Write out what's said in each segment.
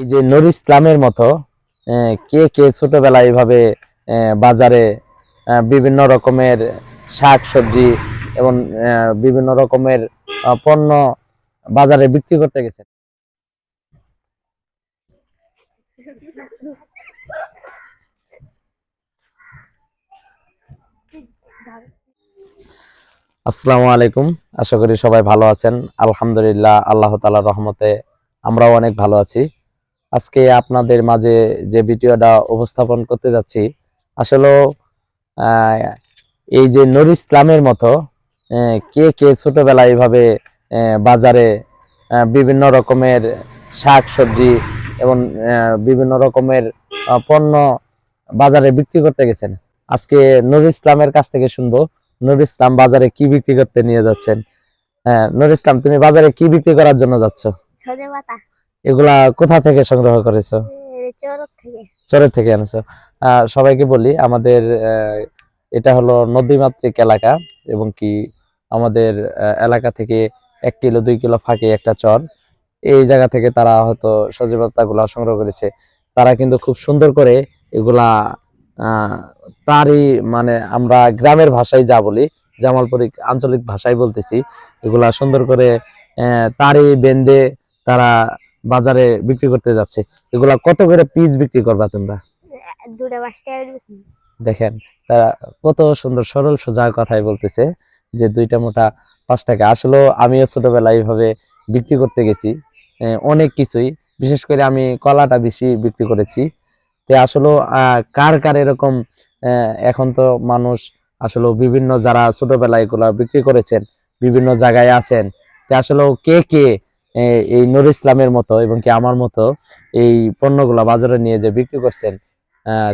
এই যে নুর ইসলামের মতো কে কে ছোটবেলায় এইভাবে বাজারে বিভিন্ন রকমের শাক সবজি এবং বিভিন্ন রকমের পণ্য বাজারে বিক্রি করতে গেছে। আসসালামু আলাইকুম। আশা করি সবাই ভালো আছেন। আলহামদুলিল্লাহ, আল্লাহ তাআলার রহমতে আমরাও অনেক ভালো আছি। আজকে আপনাদের মাঝে যে ভিডিওটা উপস্থাপন করতে যাচ্ছি, আসলে এই যে নুর ইসলামের মতো কে কে ছোটবেলায় এইভাবে বাজারে বিভিন্ন রকমের শাক সবজি এবং বিভিন্ন রকমের পণ্য বাজারে বিক্রি করতে গেছেন। আজকে নুর ইসলামের কাছ থেকে শুনব, নুর ইসলাম বাজারে কি বিক্রি করতে নিয়ে যাচ্ছেন? হ্যাঁ নুর ইসলাম, তুমি বাজারে কি বিক্রি করার জন্য যাচ্ছ? এগুলা কোথা থেকে সংগ্রহ করেছ? চরের থেকে আনছো। আহ, সবাইকে বলি আমাদের এটা হলো নদীমাতৃক এলাকা এবং কি আমাদের এলাকা থেকে এক কিলো দুই কিলো ফাঁকে একটা চর। এই জায়গা থেকে তারা হয়তো সজে পাতাগুলা সংগ্রহ করেছে। তারা কিন্তু খুব সুন্দর করে এগুলা আহ, তারই মানে আমরা গ্রামের ভাষায় যা বলি জামালপুরি আঞ্চলিক ভাষায় বলতেছি এগুলা সুন্দর করে আহ, তারই বেঁধে তারা বাজারে বিক্রি করতে যাচ্ছে। এগুলা কত করে পিস বিক্রি করবা তোমরা? দেখেন তারা কত সুন্দর সরল সোজা কথাই বলতেছে যে দুইটা মোটা পাঁচ টাকা। আসলে আমিও ছোটবেলায় এইভাবে বিক্রি করতে গেছি। অনেক কিছুই। বিশেষ করে আমি কলাটা বেশি বিক্রি করেছি। তো আসলে আহ, কার কার এরকম এখন তো মানুষ আসলে বিভিন্ন যারা ছোটবেলায় এগুলা বিক্রি করেছেন বিভিন্ন জায়গায় আছেন তো আসলে কে কে এই নুর ইসলামের মতো এবং কি আমার মতো এই পণ্যগুলা বাজারে নিয়ে যে বিক্রি করছেন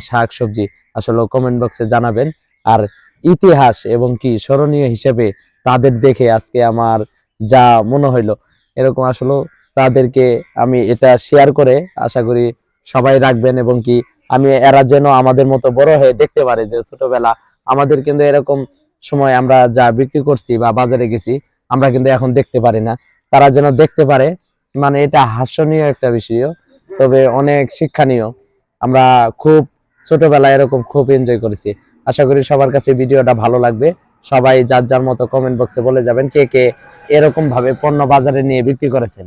শাক, সবজি, আসলে কমেন্ট বক্সে জানাবেন। আর ইতিহাস এবং কি স্মরণীয় হিসেবে তাদের দেখে আজকে আমার যা মনে হইল, এরকম আসলে তাদেরকে আমি এটা শেয়ার করে আশা করি সবাই রাখবেন এবং কি আমি এরা যেন আমাদের মতো বড় হয়ে দেখতে পারে যে ছোটবেলা আমাদের কিন্তু এরকম সময় আমরা যা বিক্রি করছি বা বাজারে গেছি, আমরা কিন্তু এখন দেখতে পারি না। তারা যেন দেখতে পারে মানে এটা হাস্যনীয় একটা বিষয় তবে অনেক শিক্ষণীয়। আমরা খুব ছোটবেলায় এরকম খুব এনজয় করেছি। আশা করি সবার কাছে ভিডিওটা ভালো লাগবে। সবাই যার যার মতো কমেন্ট বক্সে বলে যাবেন কে কে এরকম ভাবে পণ্য বাজারে নিয়ে বিক্রি করেছেন।